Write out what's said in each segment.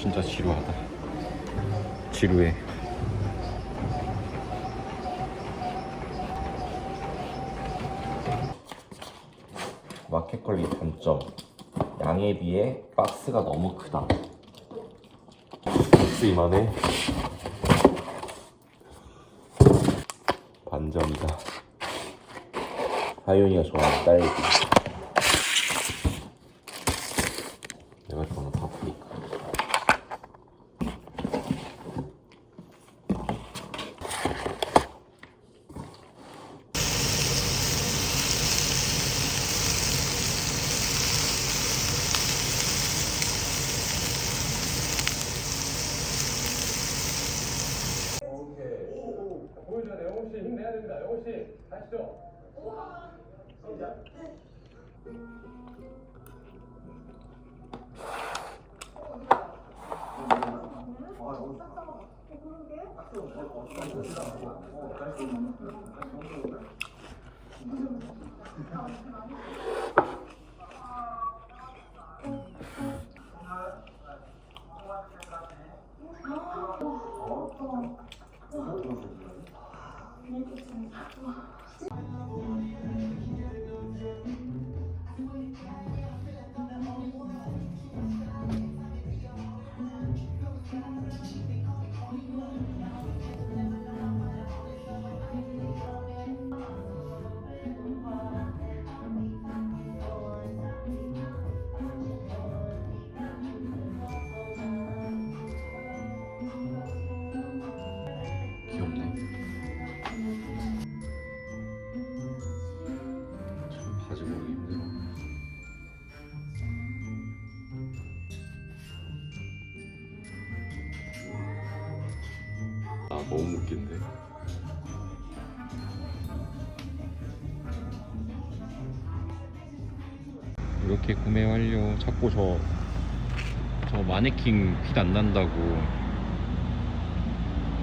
진짜 지루하다. 지루해. 마켓컬리 단점. 양에 비해 박스가 너무 크다. 박스 이만해. 반점이다. 하윤이가 좋아하는 딸기. 내가 좋아하는 파프리카. 보여줘야 돼. 힘내야 됩니다. 영호 씨 가시죠. 귀엽 너무 웃긴데. 이렇게 구매 완료. 자꾸 저 저 마네킹 빛안 난다고.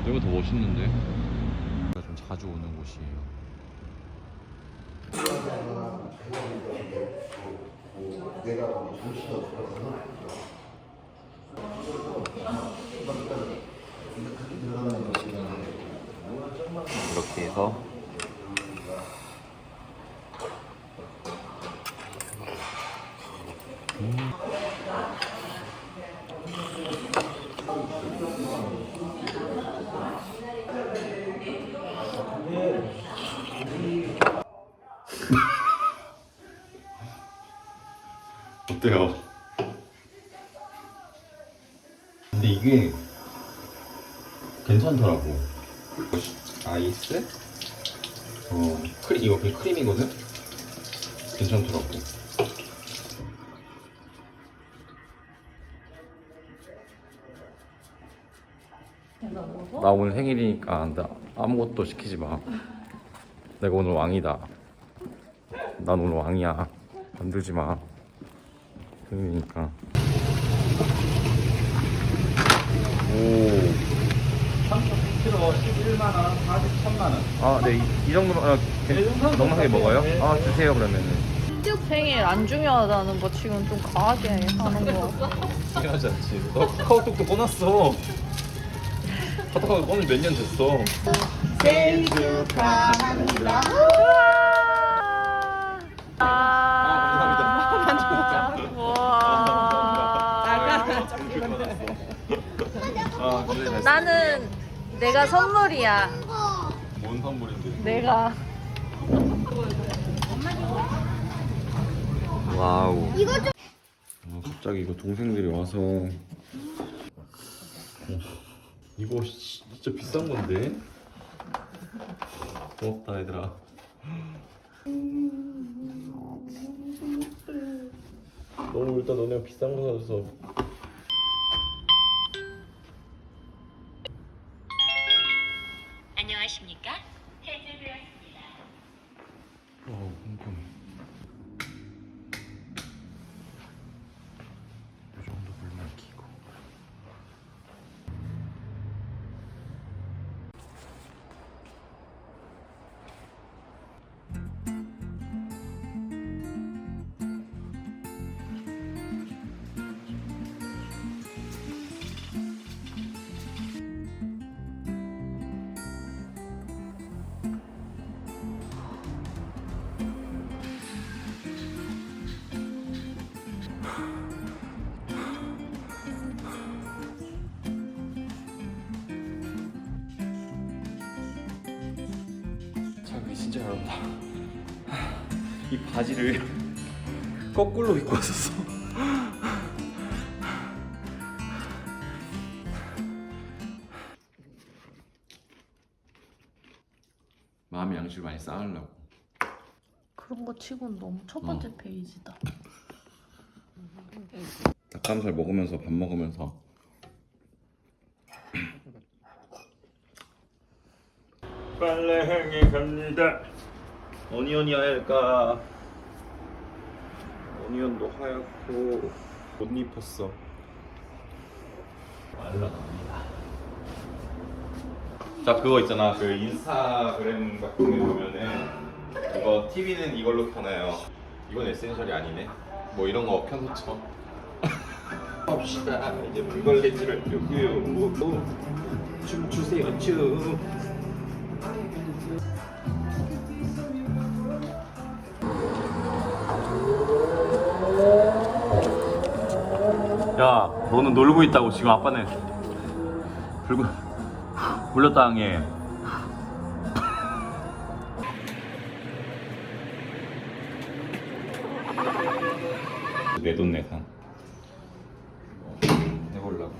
여기가 더 멋있는데? 제가 좀 자주 오는 곳이에요. 이렇게 해서 어때요? 근데 이게 괜찮더라고. 아이스? 어, 크림, 이거 그냥 크림이거든? 괜찮더라고. 나 오늘 생일이니까 나 아무것도 시키지 마. 내가 오늘 왕이다. 난 오늘 왕이야. 만들지 마. 생일이니까. 오. 3kg 11만원, 43만원. 아, 네, 이, 이 정도면 아, 괜- 넉넉하게 먹어요? 아, 주세요 그러면은. 생일 안 중요하다는 거 지금 좀 과하게 하는 거. 중요하지 않지. 너 카카오톡도 꺼놨어. 카카오톡 꺼낸 몇년 됐어. 생일 축하합니다. 아, 감사합니다. 와. 아, 근데 나는 내가 선물이야. 뭔 선물인데? 내가. 와우. 이거 좀. 아, 갑자기 이거 동생들이 와서. 어, 이거 씨, 진짜 비싼 건데. 고맙다 얘들아. 너무 일단 너네가 비싼 거 사줘서. 진짜 어렵다. 이 바지를 거꾸로 입고 왔었어. 마음의 양식을 많이 쌓으려고. 그런 거 치고는 너무 첫 번째 페이지다. 닭가슴살 먹으면서 밥 먹으면서 향해 갑니다. 어니언이 하얄까? 어니언도 하얗고 못 입었어. 말라갑니다. 자 그거 있잖아. 그 인스타그램 같은 데 보면은 이거 TV는 이걸로 켜놔요. 이건 에센셜이 아니네. 뭐 이런 거 켜놓죠. 합시다. 이제 물걸레질을 끄고요. 춤추세요. 춤 야, 너는 놀고 있다고 지금 아빠는 불구 물렸다 항해. 내돈 내산. 해보려고.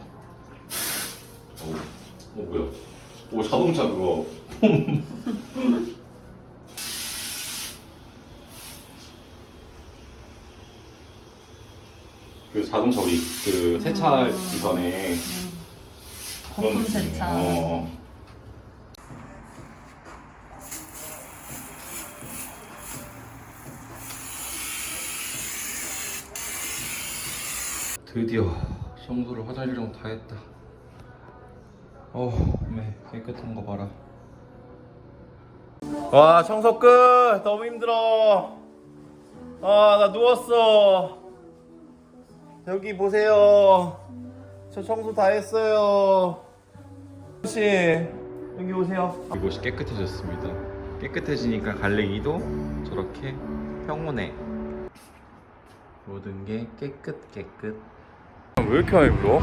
오, 어 뭐야? 오 자동차 그거. 그 자동차 우리 그 세차 이전에 그런 거품 느낌이에요. 세차. 어. 드디어 청소를 화장실이랑 다 했다. 어, 네 깨끗한 거 봐라. 와 청소 끝. 너무 힘들어. 아 나 누웠어. 여기 보세요. 저 청소 다 했어요. 혹시 여기 오세요. 이곳이 깨끗해졌습니다. 깨끗해지니까 갈래기도 저렇게 평온해. 모든 게 깨끗 깨끗. 왜 이렇게 많이 불어?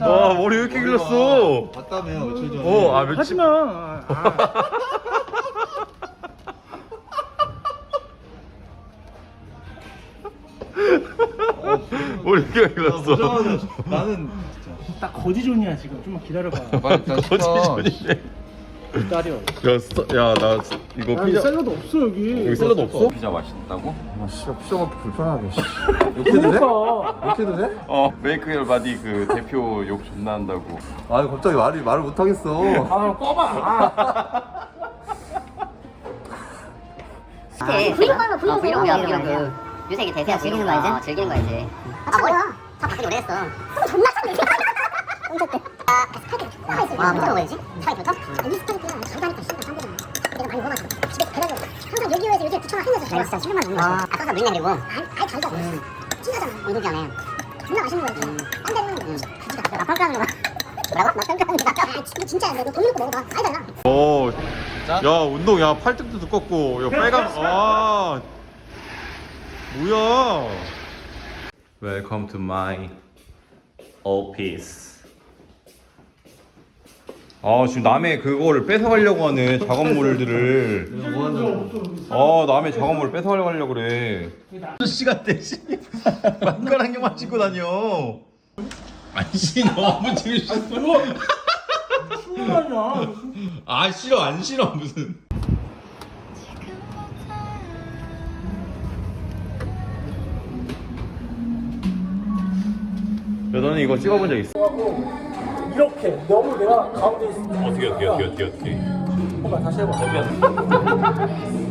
와 머리 왜 이렇게 길렀어? 봤다며 며칠 전에. 어, 아 며칠 하지 마. 이렇게 길렀어? 나는 딱 거지존이야 지금 좀만 기다려봐 거짓말이네. 기다려 야, 스타, 야, 나 이거 피자 샐러드 없어 여기 여기 샐러드 없어? 피자 맛있다고? 아 씨가 피자 먹기 불편하게. 욕해도 돼? 그러니까 욕해도 돼? 어, 메이크 열 바디 그 대표 욕 존나 한다고. 아니 갑자기 말이 말을 못 하겠어. 아 꺼봐 브이로그는 브이로그 브이로그야 브이로그 요새 이게 대세야 즐기는 거야 이제? 어, 즐기는 거야 이제 아 뭐야 다 바꾸기 오래 했어. 존나 참네 언제 때? 아 스파이크 와 무슨 먹어야지? 스파이크부터? 아니 스파이크는 잘다니까 씨발 딴 데는 내가 많이 먹어가지고 집에 그래도 항상 여기에서 요새 부처가 한여서 내가 진짜 10년만 먹는 거야 아까서 물냉 그리고. 아니 아니 달다 찐하잖아. 운동기 안해 존나 맛있는 거야 딴 데는 그지가 나 평가하는 거야. 뭐라고? 나 평가하는 거야. 아 진짜 진짜야 너돈 넣고 먹어봐. 아니 달라. 오, 야 운동 야 팔뚝도 두껍고 야 빨간 아 뭐야? Welcome to my office. 아 지금 남의 그거를 뺏어가려고 하네 작업물들을. 아 남의 작업물 뺏어가려고 그래. 아저씨 같대 씨. 막가랑경만 신고 다녀. 안 신어 너무 지금 신어. 신나냐? 아 싫어 안 싫어 무슨. 너는 이거 찍어본 적 있어? 이렇게 너무 내가 가운데 있으면 어떻게 어떻게 어떻게 어떻게 어떻게? 한번 다시 해봐.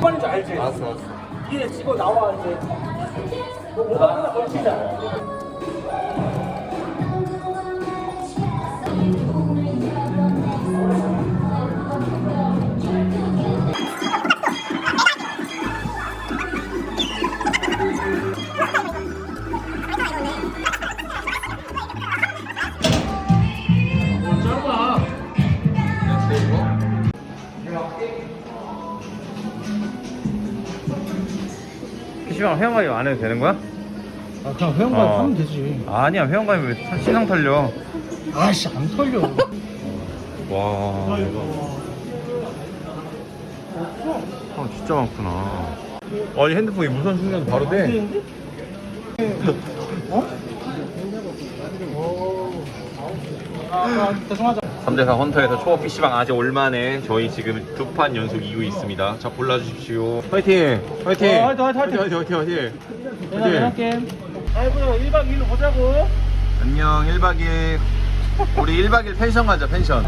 뭔지 알지? 알았어 알았어 이게 찍어 나와 이제. 너 뭐가 하나 걸치자. 짧아. PC방 회원 가입 안 해도 되는 거야? 아 그냥 회원관 어. 하면 되지. 아니야 회원 가입 왜 사- 신상 털려? 아씨 안 털려. 와형 진짜 많구나. 아니 핸드폰이 무선 충전 바로 돼. 아, 죄송하다. 3대4 헌터에서 초보 PC방 아직 올만에 저희 지금 두 판 연속 이기고 있습니다. 자 골라주십시오. 화이팅! 화이팅! 어, 화이팅, 화이팅, 화이팅. 화이팅! 화이팅! 화이팅! 게임. 아이고 1박 2일로 보자고. 안녕 1박 2일 우리 1박 2일 펜션 가자 펜션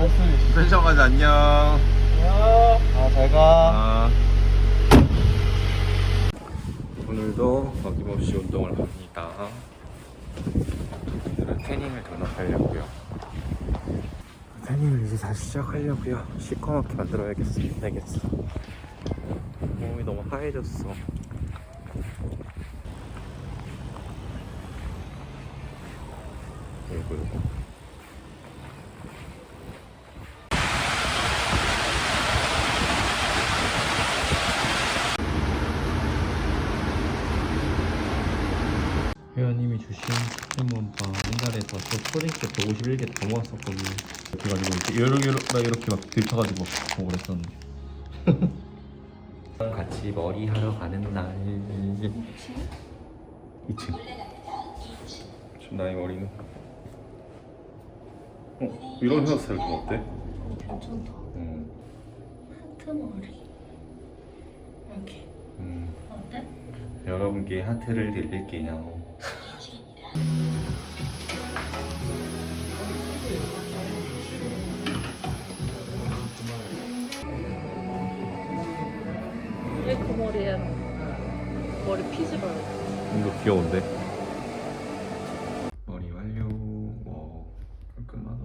펜션 가자 안녕 야. 아잘 가 아. 오늘도 어김없이 운동을 합니다 오늘은 태닝을 등록하려고요 태닝을 이제 다시 시작하려고요. 시커멓게 만들어야겠어 되겠어. 몸이 너무 하얘졌어. 이 회원님이 주신 포켓몬빵 옛날에서 저 초딩 때 151개 다 모았었거든요 이렇게 이렇게, 이렇게, 이렇게 막 들쳐가지고 막 먹고 그랬었는데 같이 머리 하러 가는 날 2층 지금 나의 머리는 어? 이런 헤어스타일 좀 어때? 괜찮다. 음, 하트 머리. 이렇게. 음. 어때? 여러분께 하트를 드릴게요 왜그 머리에 머리 핏을 발라? 이거 귀여운데? 머리 완료. 와, 깔끔하다.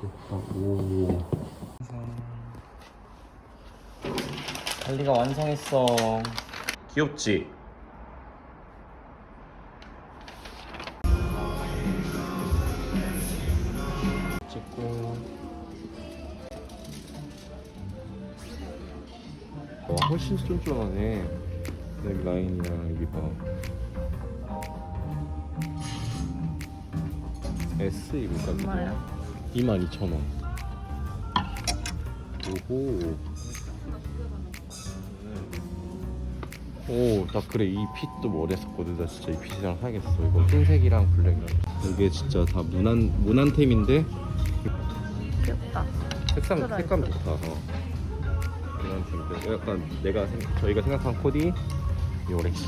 귀엽다. 오. 달리가 완성했어. 귀엽지? 찍고 와 훨씬 쫀쫀하네 넥 라인이랑 여기 봐 S 입을까? 얼마야? 22,000원 오호 오, 나 그래 이 핏도 뭐 어렸었거든. 나 진짜 이 핏이랑 사야겠어. 이거 흰색이랑 블랙이랑. 이게 진짜 다 무난 무난템인데 귀엽다. 색상 들어있어. 색감 좋다. 어. 무난템인데 약간 내가 생, 저희가 생각한 코디 요렉시.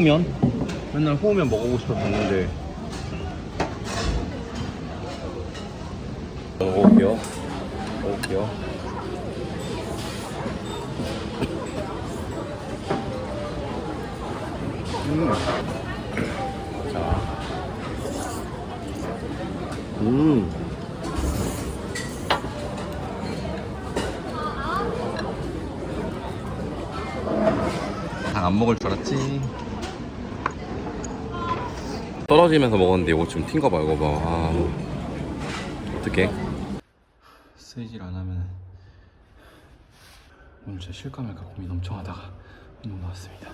호우면? 맨날 호우면 먹어보고 싶었는데. 먹어볼게요. 먹어볼게요. 음. 자. 음. 안 먹을 줄 알았지. 떨어지면서 먹었는데 이거 지금 튄거 봐 이거 봐. 아, 어떡해? 쓰이질 안 하면 오늘 제 실감을까 고민 엄청 하다가 운동 나왔습니다.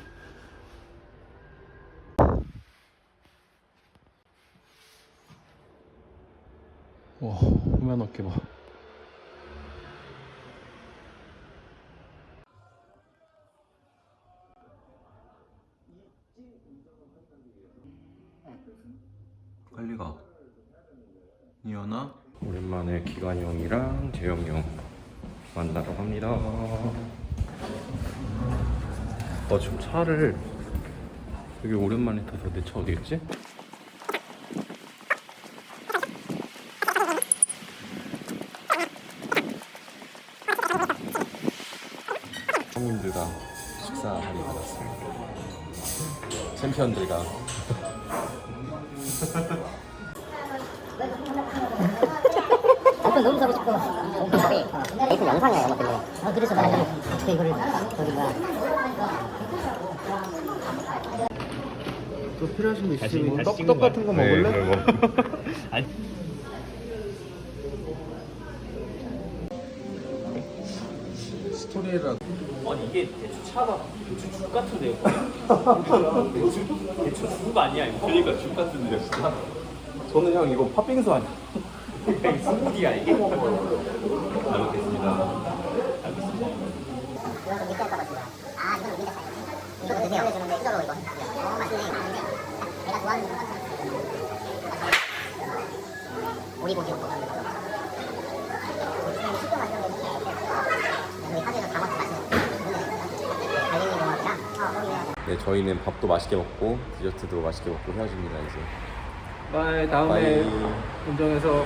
와, 후면 어깨 봐. 차를 되게 오랜만에 타서 내 차 어디 있지? 형님들과 식사하러 가셨습니다. 챔피언들과 엄청 너무 사고 싶어. 에이프 영상이야 영화 때문에. 아 그래서 나는 어떻게 이거를 저기 뭐야. 또 필요하신 거 있으면 떡, 떡 같은 거 먹을래? 네, 스토리라 아니 이게 대추 차가 대추 죽 같은데요? 대추 대추 죽 아니야 이거? 그러니까 죽 같은데 진짜. 저는 형 이거 팥빙수 아니야? 스무디야 이게? 잘 먹겠습니다. 이거. 아 드세요. 이거. 어 맛있네. 좋아하는 같아. 오리고기 거. 갈릭 고맙이랑 어 네, 저희는 밥도 맛있게 먹고 디저트도 맛있게 먹고 헤어집니다 이제. 바이 바이. 운정에서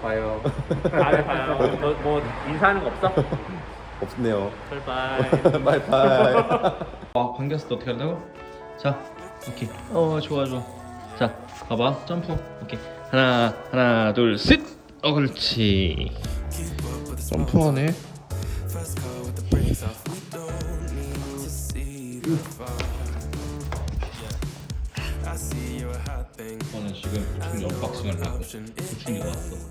봐요. 다음에 봐요. 뭐, 뭐 인사하는 거 없어? 없네요. 바이바이. 바이바이. 아, 반겼을 때 어떻게 한다고? 자, 오케이. 어, 좋아, 좋아. 자, 봐봐. 점프. 오케이. 하나, 하나, 둘, 셋. 어, 그렇지. 점프하네. 저는 지금 보충 언박싱을 하고 보충이가 왔어.